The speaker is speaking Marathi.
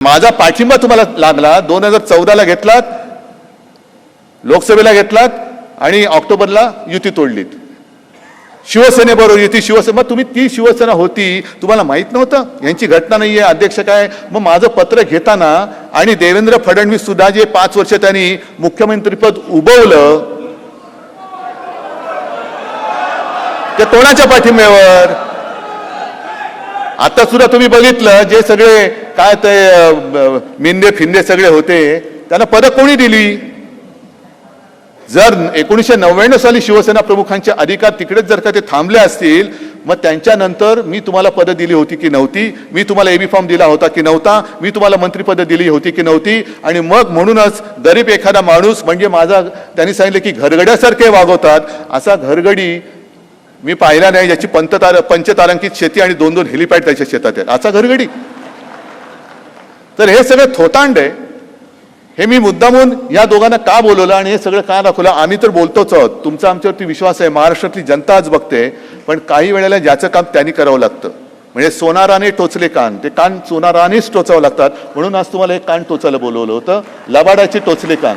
माझा पाठिंबा तुम्हाला लागला दोन हजार चौदाला घेतलात लोकसभेला घेतलात आणि ऑक्टोबरला युती तोडलीत. शिवसेनेबरोबर युती शिवसेना मग तुम्ही ती शिवसेना होती तुम्हाला माहीत नव्हतं? यांची घटना नाहीये अध्यक्ष काय? मग माझं पत्र घेताना आणि देवेंद्र फडणवीस सुद्धा जे पाच वर्ष त्यांनी मुख्यमंत्रीपद उभवलं ते कोणाच्या पाठिंब्यावर? आता सुद्धा तुम्ही बघितलं जे सगळे काय ते मेंदे फिंदे सगळे होते त्यांना पदं कोणी दिली? जर एकोणीसशे नव्याण्णव साली शिवसेना प्रमुखांचे अधिकार तिकडेच जर का ते थांबले असतील मग त्यांच्यानंतर मी तुम्हाला पदं दिली होती की नव्हती? मी तुम्हाला एबी फॉर्म दिला होता की नव्हता? मी तुम्हाला मंत्रिपदं दिली होती की नव्हती? आणि मग म्हणूनच गरीब एखादा माणूस म्हणजे माझा त्यांनी सांगितलं की घरगड्यासारखे वागवतात असा घरगडी मी पाहिला नाही ज्याची पंततार पंचतारांकित शेती आणि दोन दोन हेलिपॅड त्याच्या शेतात आहेत. असा घरगडी. तर हे सगळं थोतांड आहे. हे मी मुद्दामून या दोघांना का बोलवलं आणि हे सगळं का दाखवलं आम्ही तर बोलतोच आहोत. तुमचा आमच्यावरती विश्वास आहे. महाराष्ट्रातली जनता आज बघते पण काही वेळेला ज्याचं काम त्यांनी करावं लागतं. म्हणजे सोनाराने टोचले कान. ते कान सोनारानेच टोचावं लागतात. म्हणून आज तुम्हाला एक कान टोचायला बोलवलं होतं. लबाडाचे टोचले कान.